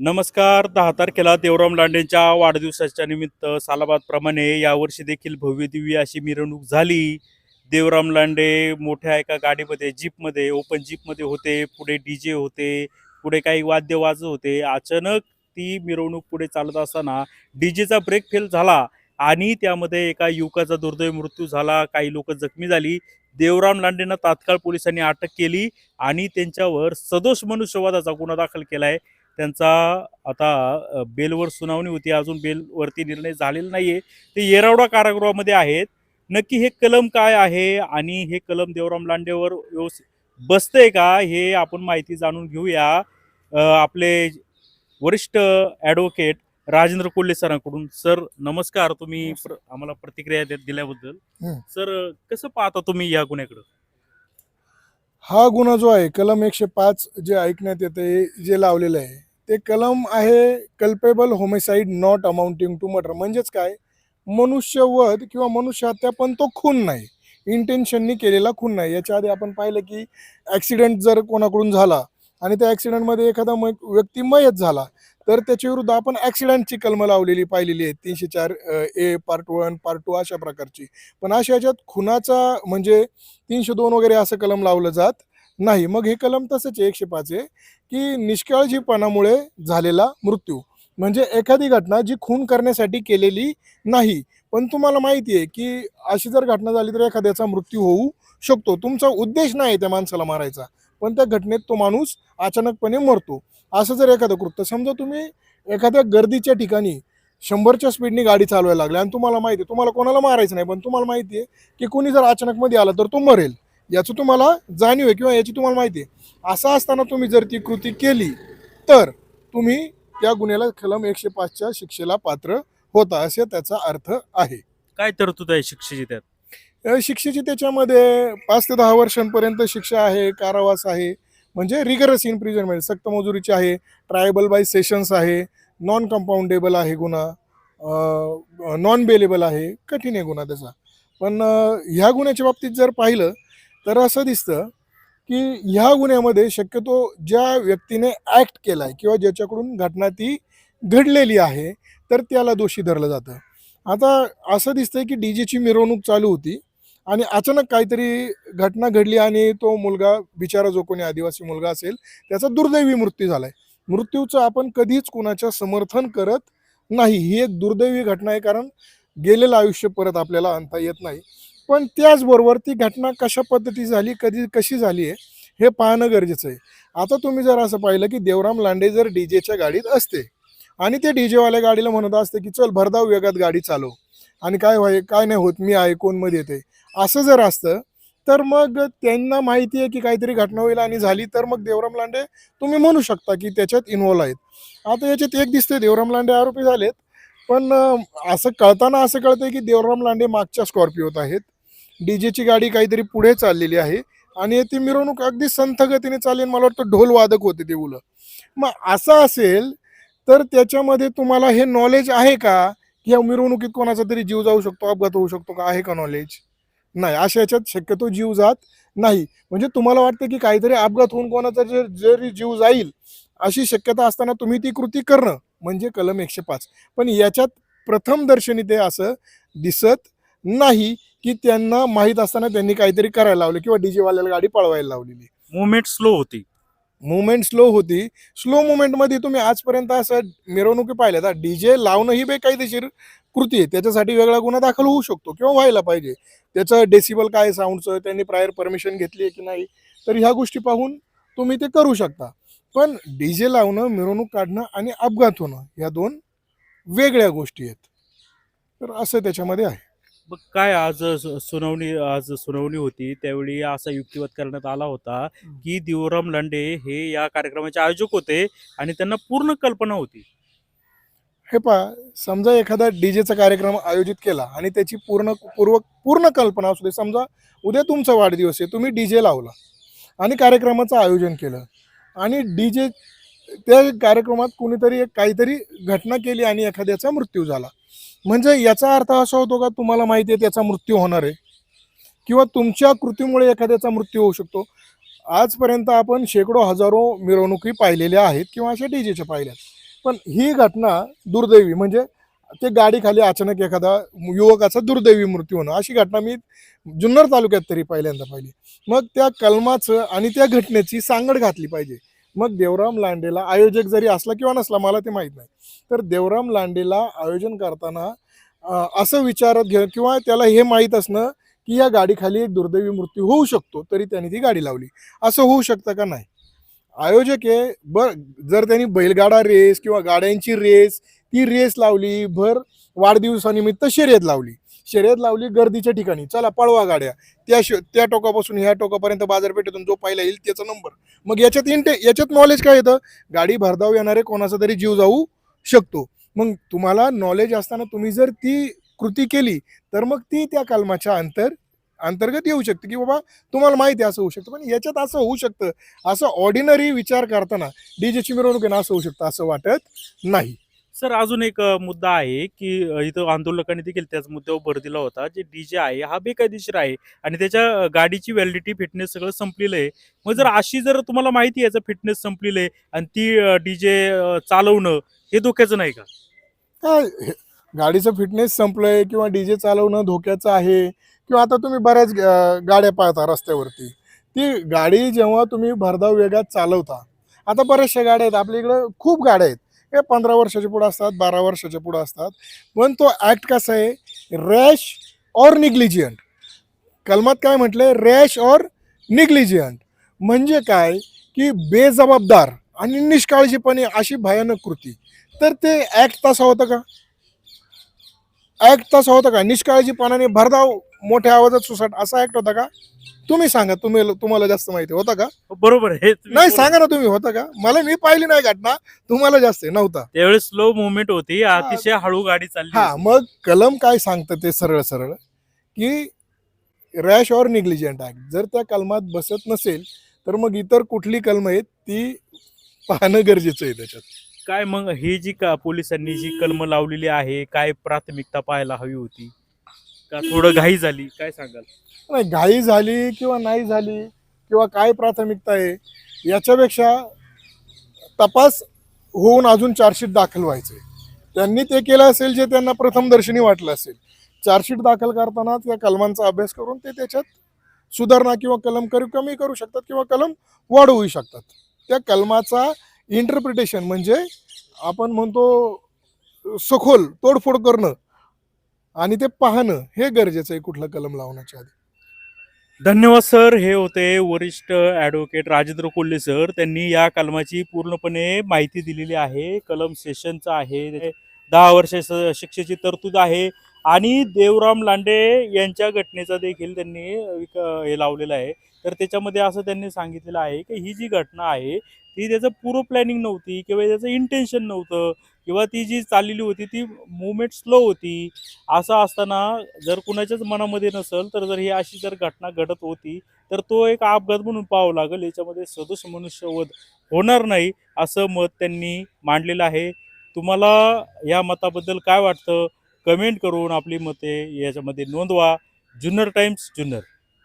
नमस्कार दहा तारखेला देवराम लांडेंच्या वाढदिवसाच्या निमित्त सालाबादप्रमाणे यावर्षी देखील भव्य दिव्य अशी मिरवणूक झाली. देवराम लांडे मोठ्या एका गाडीमध्ये जीपमध्ये ओपन जीपमध्ये होते पुढे डी जे होते पुढे काही वाद्य वाजत होते. अचानक ती मिरवणूक पुढे चालत असताना डी जेचा ब्रेक फेल झाला आणि त्यामध्ये एका युवकाचा दुर्दैव मृत्यू झाला. काही लोक जखमी झाली. देवराम लांडेंना तात्काळ पोलिसांनी अटक केली आणि त्यांच्यावर सदोष मनुष्यवादाचा गुन्हा दाखल केला आहे त्यांचा आता बेलवर सुनावणी होती. अजून बेलवरती निर्णय झालेला नाहीये. ते येरवडा कारागृहामध्ये आहेत. नक्की हे कलम काय आहे आणि हे कलम देवराम लांडेवर व्यवस्थित बसतंय का हे आपण माहिती जाणून घेऊया. आपले वरिष्ठ ॲडव्होकेट राजेंद्र कोल्हे सरांकडून. सर नमस्कार. तुम्ही प्र- आम्हाला प्रतिक्रिया दिल्याबद्दल. सर कसं पाहता तुम्ही या गुन्ह्याकडं? हा गुन्हा जो आहे कलम एकशे पाच जे ऐकण्यात येते जे लावलेलं आहे ते कलम आहे culpable homicide not amounting to murder म्हणजेच काय? मनुष्यवध किंवा मनुष्यहत्या पण तो खून नाही. इंटेन्शननी केलेला खून नाही. याच्या आधी आपण पाहिलं की ॲक्सिडेंट जर कोणाकडून झाला आणि त्या ॲक्सिडेंटमध्ये एखादा म व्यक्ती मयत झाला तर त्याच्या विरुद्ध आपण ॲक्सिडेंटची कलमं लावलेली पाहिलेली आहे. तीनशे चार A part one part two अशा प्रकारची. पण अशा ह्याच्यात खुनाचा म्हणजे तीनशे दोन वगैरे असं कलम लावलं जात. नाही मग हे कलम तसंच आहे एकशे पाच आहे की निष्काळजीपणामुळे झालेला मृत्यू. म्हणजे एखादी घटना जी खून करण्यासाठी केलेली नाही पण तुम्हाला माहिती आहे की अशी जर घटना झाली तर एखाद्याचा मृत्यू होऊ शकतो. तुमचा उद्देश नाही त्या माणसाला मारायचा पण त्या घटनेत तो माणूस अचानकपणे मरतो. असं जर एखादं कृत्य समजा तुम्ही एखाद्या गर्दीच्या ठिकाणी शंभरच्या स्पीडने गाडी चालवायला लागली आणि तुम्हाला माहिती आहे तुम्हाला कोणाला मारायचं नाही पण तुम्हाला माहिती आहे की कोणी जर अचानकमध्ये आला तर तो मरेल. याचं तुम्हाला जाणीव आहे किंवा याची तुम्हाला माहिती आहे. असं असताना तुम्ही जर ती कृती केली तर तुम्ही त्या गुन्ह्याला कलम एकशे पाचच्या शिक्षेला पात्र होता असे त्याचा अर्थ आहे. काय तरतूद आहे शिक्षेची त्यात? शिक्षेची त्याच्यामध्ये पाच ते दहा वर्षांपर्यंत शिक्षा आहे कारावास आहे म्हणजे रिगरस इम्प्रिजनमेंट सक्त मजुरीची आहे ट्रायबल बाय सेशन्स आहे नॉन कंपाऊंडेबल आहे गुन्हा नॉन बेलेबल आहे कठीण आहे गुन्हा त्याचा. पण ह्या गुन्ह्याच्या बाबतीत जर पाहिलं तर असं दिसतं की ह्या गुन्ह्यामध्ये शक्यतो ज्या व्यक्तीने ॲक्ट केला आहे किंवा ज्याच्याकडून घटना ती घडलेली आहे तर त्याला दोषी धरलं जातं. आता असं दिसतंय की डी जेची मिरवणूक चालू होती आणि अचानक काहीतरी घटना घडली आणि तो मुलगा बिचारा जो कोणी आदिवासी मुलगा असेल त्याचा दुर्दैवी मृत्यू झाला आहे मृत्यूचं आपण कधीच कुणाच्या समर्थन करत नाही. ही एक दुर्दैवी घटना आहे कारण गेलेलं आयुष्य परत आपल्याला आणता येत नाही. पण त्याचबरोबर ती घटना कशा पद्धती झाली कधी कशी झाली आहे हे पाहणं गरजेचं आहे. आता तुम्ही जर असं पाहिलं की देवराम लांडे जर डी जेच्या गाडीत असते आणि ते डी जेवाल्या गाडीला म्हणत असते की चल भरधाव वेगात गाडी चालव आणि काय व्हाय काय नाही होत मी आहे कोणमध्ये येते असं जर असतं तर मग त्यांना माहिती आहे की काहीतरी घटना होईल आणि झाली तर मग देवराम लांडे तुम्ही म्हणू शकता की त्याच्यात इन्व्हॉल्व आहेत. आता याच्यात एक दिसते देवराम लांडे आरोपी झालेत. पण असं कळताना असं कळतंय की देवराम लांडे मागच्या स्कॉर्पिओत आहेत. डी जेची गाडी काहीतरी पुढे चाललेली आहे. आणि ती मिरवणूक अगदी संथ गतीने चालेल मला वाटतं ढोल वादक होते ते मुलं. मग असं असेल तर त्याच्यामध्ये तुम्हाला हे नॉलेज आहे का? की या मिरवणुकीत कोणाचा तरी जीव जाऊ शकतो अपघात होऊ शकतो का? आहे का नॉलेज नाही. अशा याच्यात शक्यतो जीव जात नाही. म्हणजे तुम्हाला वाटतं की काहीतरी अपघात होऊन कोणाचा जर जरी जीव जाईल अशी शक्यता असताना तुम्ही ती कृती करणं म्हणजे कलम एकशे पाच. पण याच्यात प्रथम दर्शनी ते असं दिसत नाही की त्यांना माहीत असताना त्यांनी काहीतरी करायला लावलं किंवा डीजे वाल्याला गाडी पळवायला लावलेली. मुवमेंट स्लो होती. मुवमेंट स्लो होती. स्लो मुवमेंटमध्ये तुम्ही आजपर्यंत असं मिरवणुकी पाहिल्या तर डीजे लावणं ही बेकायदेशीर कृती आहे. त्याच्यासाठी वेगळा गुन्हा दाखल होऊ शकतो किंवा व्हायला पाहिजे. त्याचं डेसिबल काय साऊंडचं त्यांनी प्रायर परमिशन घेतली आहे की नाही? तर ह्या गोष्टी पाहून तुम्ही ते करू शकता. पण डीजे लावणं मिरवणूक काढणं आणि अपघात होणं ह्या दोन वेगळ्या गोष्टी आहेत. तर असं त्याच्यामध्ये आहे. मग काय आज सुनावणी आज सुनावणी होती. त्यावेळी असा युक्तिवाद करण्यात आला होता की देवराम लांडे हे या कार्यक्रमाचे आयोजक होते आणि त्यांना पूर्ण कल्पना होती. हे पहा समजा एखादा डीजेचा कार्यक्रम आयोजित केला आणि त्याची पूर्ण पूर्व पूर्ण कल्पना असू दे समजा उद्या तुमचा वाढदिवस आहे तुम्ही डीजे लावला आणि कार्यक्रमाचं आयोजन केलं आणि डीजे त्या कार्यक्रमात कोणीतरी एक काहीतरी घटना केली आणि एखाद्याचा मृत्यू झाला. म्हणजे याचा अर्थ असा होतो का तुम्हाला माहिती आहे त्याचा मृत्यू होणार आहे. किंवा तुमच्या कृतीमुळे एखाद्याचा मृत्यू होऊ शकतो. आजपर्यंत आपण शेकडो हजारो मिरवणुकी पाहिलेल्या आहेत किंवा अशा डीजेच्या पाहिल्या पण ही घटना दुर्दैवी म्हणजे ते गाडीखाली अचानक एखादा युवकाचा दुर्दैवी मृत्यू होणं अशी घटना मी जुन्नर तालुक्यात तरी पहिल्यांदा पाहिली. मग त्या कलमाचं आणि त्या घटनेची सांगड घातली पाहिजे. मग देवराम लांडेला आयोजक जरी असला किंवा नसला मला ते माहीत नाही. तर देवराम लांडेला आयोजन करताना असं विचारत घे किंवा त्याला हे माहीत असणं की या गाडीखाली एक दुर्दैवी मृत्यू होऊ शकतो तरी त्यांनी ती गाडी लावली. असं होऊ शकतं का नाही? आयोजक आहे बर जर त्यांनी बैलगाडा रेस किंवा गाड्यांची रेस ती रेस लावली भर वाढदिवसानिमित्त शर्यत लावली. शर्यत लावली गर्दीच्या ठिकाणी. चला पळवा गाड्या. त्या श त्या टोकापासून ह्या टोकापर्यंत बाजारपेठेतून जो पहिला येईल त्याचा नंबर. मग याच्यात इंटे याच्यात नॉलेज काय येतं? गाडी भरधाव येणारे कोणाचा तरी जीव जाऊ शकतो. मग तुम्हाला नॉलेज असताना तुम्ही जर ती कृती केली तर मग ती त्या कलमाच्या अंतर अंतर्गत येऊ शकते की बाबा तुम्हाला माहिती असं होऊ शकतं. पण याच्यात असं होऊ शकतं. असं ऑर्डिनरी विचार करताना डीजेची मिरवणूक आहे ना असं होऊ शकतं असं वाटत नाही. सर अजून एक अ, मुद्दा आहे की अ, इथं आंदोलकांनी देखील त्याच मुद्द्यावर भर दिला होता. जे डीजे आहे हा बेकायदेशीर आहे आणि त्याच्या अ, गाडीची व्हॅलिडिटी फिटनेस सगळं संपलेलं आहे. मग जर अशी जर तुम्हाला माहिती आहे याचं फिटनेस संपलेलं आहे आणि ती डीजे चालवणं हे धोक्याचं नाही का? काय? हे- गाडीचं फिटनेस संपलंय किंवा डीजे चालवणं धोक्याचं आहे किंवा आता तुम्ही बऱ्याच गाड्या पाहता रस्त्यावरती. ती गाडी जेव्हा तुम्ही भरधाव वेगात चालवता आता बऱ्याचशा गाड्या आहेत. आपल्या इकडं खूप गाड्या आहेत. हे पंधरा वर्षाच्या पुढं असतात बारा वर्षाच्या पुढं असतात. पण तो ॲक्ट कसा आहे? रॅश और निग्लिजियंट कलमात काय म्हटलं रॅश और निग्लिजियंट म्हणजे काय? की बेजबाबदार आणि निष्काळजीपणे अशी भयानक कृती. तर ते ॲक्ट तसा होतं का? ॲक्ट तसा होतं का? निष्काळजीपणाने भरधाव मोठ्या आवाजात सुसाट असा ॲक्ट होता का? तुम्ही सांगा तुम्ही तुम्हाला जास्त माहिती होता का? बरोबर आहे तुम्ही नाही बोला. सांगा ना तुम्ही होता का? मला मी पाहिली नाही घटना तुम्हाला जास्त आहे, नव्हता. त्यावेळेस स्लो मुवमेंट होती अतिशय हळू गाडी चालली हा. मग कलम काय सांगतं ते सरळ सरळ? की रॅश और निग्लिजंट ॲक्ट जर त्या कलमात बसत नसेल तर मग इतर कुठली कलम आहेत ती पाहणं गरजेचं आहे त्याच्यात. काय मग ही जी का पोलिसांनी जी कलम लावलेली आहे काय प्राथमिकता पाहायला हवी होती? का थोडं घाई झाली? काय सांगाल? नाही घाई झाली किंवा नाही झाली किंवा काय प्राथमिकता आहे याच्यापेक्षा तपास होऊन अजून चार्जशीट दाखल व्हायचे त्यांनी ते केलं असेल जे त्यांना प्रथमदर्शनी वाटलं असेल. चार्जशीट दाखल करताना त्या कलमांचा अभ्यास करून ते त्याच्यात सुधारणा किंवा कलम करू कमी करू शकतात किंवा कलम वाढवू शकतात. त्या कलमाचा इंटरप्रिटेशन म्हणजे आपण म्हणतो सखोल तोडफोड करणं. आणि ते पाहणं हे गरजेचं आहे कुठलं कलम लावण्याच्या आधी. धन्यवाद सर. हे होते वरिष्ठ ॲडव्होकेट राजेंद्र कोल्हे सर. त्यांनी या कलमाची पूर्णपणे माहिती दिलेली आहे. कलम सेशनचं आहे. दहा वर्ष शिक्षेची तरतूद आहे. आणि देवराम लांडे यांच्या घटनेचा देखील त्यांनी विक- हे लावलेलं आहे. तर त्याच्यामध्ये असं त्यांनी सांगितलेलं आहे की ही जी घटना आहे ती त्याचं पूर्व प्लॅनिंग नव्हती किंवा त्याचं इंटेन्शन नव्हतं. किंवा ती जी चाललेली होती ती मुवमेंट स्लो होती. असं असताना जर कुणाच्याच मनामध्ये नसेल तर जर ही अशी जर घटना घडत होती तर तो एक अपघात म्हणून पाहावं लागेल. याच्यामध्ये सदोष मनुष्यवध होणार नाही असं मत त्यांनी मांडलेलं आहे. तुम्हाला या मताबद्दल काय वाटतं? कमेंट करून आपली मते याच्यामध्ये नोंदवा. जुन्नर टाइम्स जुन्नर.